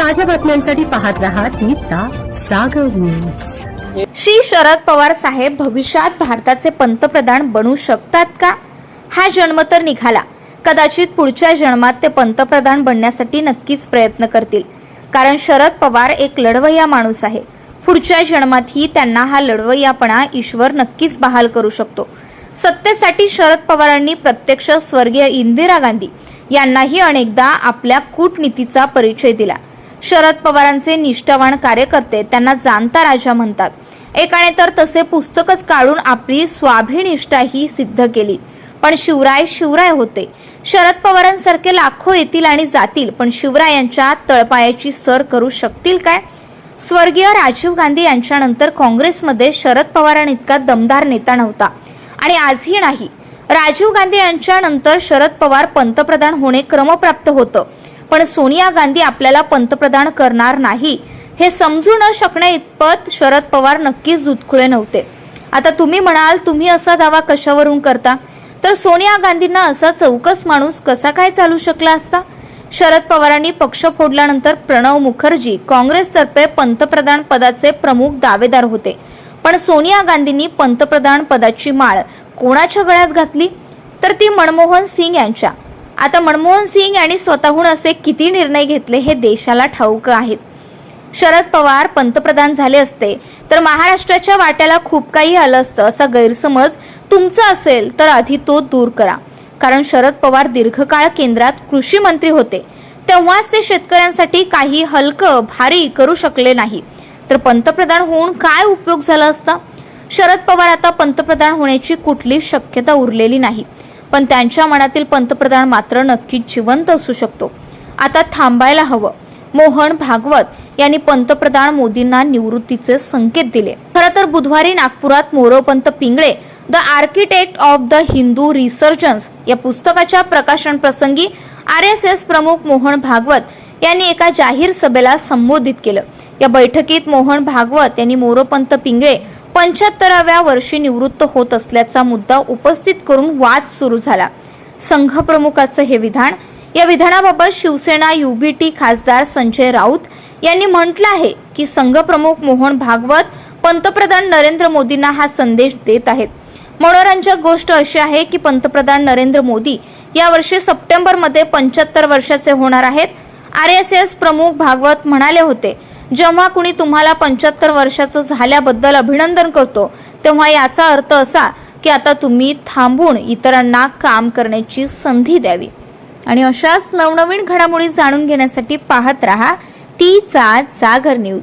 ताज्या बातम्यांसाठी पाहत रहा तीचा सागर न्यूज श्री शरद पवार साहेब भविष्यात भारताचे पंतप्रधान बनू शकतात का? हा जन्म तर निघाला. कदाचित पुढच्या जन्मात ते पंतप्रधान बनण्यासाठी नक्कीच प्रयत्न करतील. कारण शरद पवार एक लढवय्या माणूस आहे. पुढच्या जन्मातही त्यांना हा लढवय्यापणा ईश्वर नक्कीच बहाल करू शकतो. सत्तेसाठी शरद पवारांनी प्रत्यक्ष स्वर्गीय इंदिरा गांधी यांनाही अनेकदा आपल्या कूटनीतीचा परिचय दिला. शरद पवारांचे निष्ठावान कार्यकर्ते त्यांना जाणता राजा म्हणतात. एकाने तर तसे पुस्तकच काढून आपली स्वाभिनिष्ठा ही सिद्ध केली. पण शिवराय शिवराय होते. शरद पवारांसारखे लाखो येतील आणि जातील पण शिवरायांच्या तळपायाची सर करू शकतील काय? स्वर्गीय राजीव गांधी यांच्यानंतर काँग्रेसमध्ये शरद पवारांइतका दमदार नेता नव्हता. आणि आजही नाही. राजीव गांधी यांच्यानंतर शरद पवार पंतप्रधान होणे क्रमप्राप्त होतं. पण सोनिया गांधी आपल्याला पंतप्रधान करणार नाही. हे समजू न शकण्या इतपत शरद पवार नक्कीच जुतखुळे नव्हते. आता तुम्ही म्हणाल तुम्ही असा दावा कशावरून करता? तर सोनिया गांधींना असा चौकस माणूस कसा काय चालू शकला असता? शरद पवारांनी पक्ष फोडल्यानंतर प्रणव मुखर्जी काँग्रेसतर्फे पंतप्रधान पदाचे प्रमुख दावेदार होते. पण सोनिया गांधींनी पंतप्रधान पदाची माळ कोणाच्या गळ्यात घातली? तर ती मनमोहन सिंग यांच्या. आता मनमोहन सिंग यांनी स्वतःहून असे किती निर्णय घेतले हे देशाला ठाऊक आहेत शरद पवार पंतप्रधान झाले असते तर महाराष्ट्राच्या वाट्याला खूप काही आलं असतं असा गैरसमज तुमचा असेल तर आधी तो दूर करा. कारण शरद पवार दीर्घकाळ केंद्रात कृषी मंत्री होते तेव्हाच ते शेतकऱ्यांसाठी काही हलकं भारी करू शकले नाही. तर पंतप्रधान होऊन काय उपयोग झाला असता? शरद पवार आता पंतप्रधान होण्याची कुठलीच शक्यता उरलेली नाही. पण त्यांच्या मनातील पंतप्रधान मात्र नक्कीच जिवंत असू शकतो. आता थांबायला हवं. मोहन भागवत यांनी पंतप्रधान मोदींना निवृत्तीचे संकेत दिले. खरं तर बुधवारी नागपुरात Moropant Pingle the architect of the Hindu resurgence या पुस्तकाच्या प्रकाशन प्रसंगी आर एस एस प्रमुख मोहन भागवत यांनी एका जाहीर सभेला संबोधित केलं. या बैठकीत मोहन भागवत यांनी मोरोपंत पिंगळे पंच्याहत्तराव्या वर्षी निवृत्त होत असल्याचा मुद्दा उपस्थित करून वाद सुरू झाला. संघ प्रमुखाचं हे विधान या विधानाबाबत शिवसेना युबीटी खासदार संजय राऊत यांनी म्हटलं आहे की संघ प्रमुख मोहन भागवत पंतप्रधान नरेंद्र मोदींना हा संदेश देत आहेत. मनोरंजक गोष्ट अशी आहे की पंतप्रधान नरेंद्र मोदी यावर्षी सप्टेंबरमध्ये पंच्याहत्तर वर्षाचे होणार आहेत. आर एस एस प्रमुख भागवत म्हणाले होते जेव्हा कुणी तुम्हाला पंच्याहत्तर वर्षाचं झाल्याबद्दल अभिनंदन करतो तेव्हा याचा अर्थ असा की आता तुम्ही थांबून इतरांना काम करण्याची संधी द्यावी. आणि अशाच नवनवीन घडामोडी जाणून घेण्यासाठी पाहत रहा तीचा जागर न्यूज.